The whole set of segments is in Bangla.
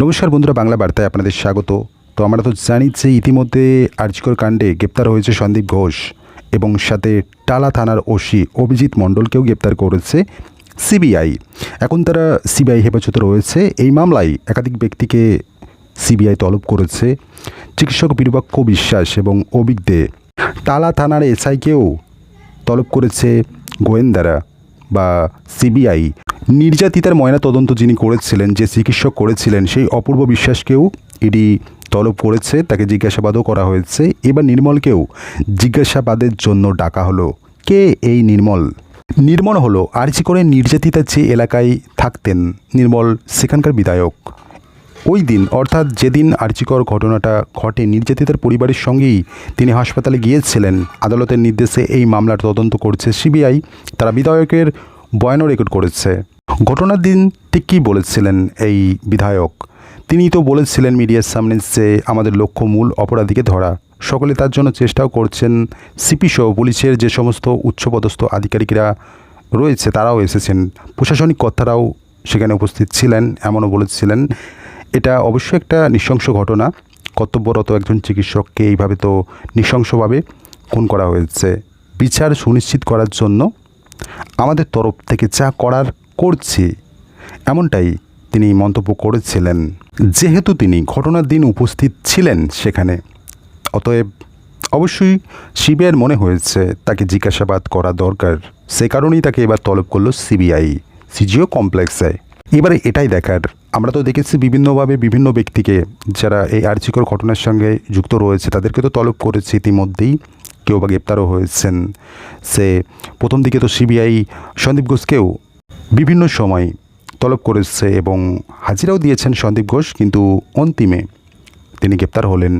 নমস্কার বন্ধুরা, বাংলা বার্তায় আপনাদের স্বাগত। তো আমরা তো জানি যে ইতিমধ্যে আর্জিকর কাণ্ডে গ্রেপ্তার হয়েছে সন্দীপ ঘোষ এবং সাথে টালা থানার ওসি অভিজিৎ মণ্ডলকেও গ্রেপ্তার করেছে সিবিআই। এখন তারা সিবিআই হেফাজতে রয়েছে। এই মামলায় একাধিক ব্যক্তিকে সিবিআই তলব করেছে। চিকিৎসক বীরবাক্ষ বিশ্বাস এবং অভিক দে। টালা থানার এসআইকেও তলব করেছে গোয়েন্দারা বা সিবিআই। নির্যাতিতার ময়না তদন্ত যিনি করেছিলেন, যে চিকিৎসক করেছিলেন, সেই অপূর্ব বিশ্বাসকেও ইডি তলব করেছে, তাকে জিজ্ঞাসাবাদও করা হয়েছে। এবার নির্মলকেও জিজ্ঞাসাবাদের জন্য ডাকা হলো। কে এই নির্মল? নির্মল হলো আর্জি করে নির্যাতিতা যে এলাকায় থাকতেন। নির্মল সেখানকার বিধায়ক। ওই দিন, অর্থাৎ যেদিন আর্চিকর ঘটনাটা ঘটে, নির্যাতিতার পরিবারের সঙ্গেই তিনি হাসপাতালে গিয়েছিলেন। আদালতের নির্দেশে এই মামলার তদন্ত করছে সিবিআই। তারা বিধায়কের বয়ানও রেকর্ড করেছে। ঘটনার দিন ঠিক কী বলেছিলেন এই বিধায়ক? তিনি তো বলেছিলেন মিডিয়ার সামনে যে আমাদের লক্ষ্য মূল অপরাধীকে ধরা। সকলে তার জন্য চেষ্টাও করছেন। সিপি সহ পুলিশের যে সমস্ত উচ্চপদস্থ আধিকারিকরা রয়েছে, তারাও এসেছেন। প্রশাসনিক কর্তারাও সেখানে উপস্থিত ছিলেন, এমনও বলেছিলেন। এটা অবশ্যই একটা নৃশংস ঘটনা। কর্তব্যরত একজন চিকিৎসককে এইভাবে তো নৃশংসভাবে খুন করা হয়েছে। বিচার সুনিশ্চিত করার জন্য আমাদের তরফ থেকে যা করার করছি। এমনটাই তিনি মন্তব্য করেছিলেন। যেহেতু তিনি ঘটনার দিন উপস্থিত ছিলেন সেখানে, অতএব অবশ্যই সিবিআইয়ের মনে হয়েছে তাকে জিজ্ঞাসাবাদ করা দরকার। সে কারণেই তাকে এবার তলব করল সিবিআই, সিজিও কমপ্লেক্সে। এবারে এটাই দেখার। আমরা তো দেখেছি বিভিন্নভাবে বিভিন্ন ব্যক্তিকে যারা এই আর্চিকর ঘটনার সঙ্গে যুক্ত রয়েছে, তাদেরকে তো তলব করেছে ইতিমধ্যেই। কেউ বা গ্রেপ্তারও হয়েছেন। সে প্রথম দিকে তো সিবিআই, সন্দীপ ঘোষকেও বিভিন্ন সময় তলব করেছে এবং হাজিরাও দিয়েছেন সন্দীপ ঘোষ, কিন্তু অন্তিমে তিনি গ্রেপ্তার হলেন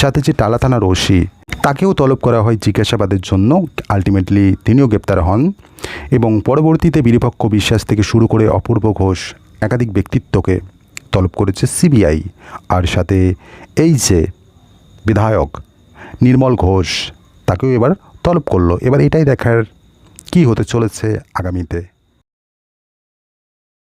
সাথে যে টালা থানার ওসি। তাকেও তলব করা হয় জিজ্ঞাসাবাদের জন্য। আলটিমেটলি তিনিও গ্রেপ্তার হন এবং পরবর্তীতে বীরপক্ষ বিশ্বাস থেকে শুরু করে অপূর্ব ঘোষ একাধিক ব্যক্তিত্বকে তলব করেছে সিবিআই। আর সাথে এই যে বিধায়ক নির্মল ঘোষ, তাকেও এবার তলব করল। এবার এটাই দেখার কি হতে চলেছে আগামীতে।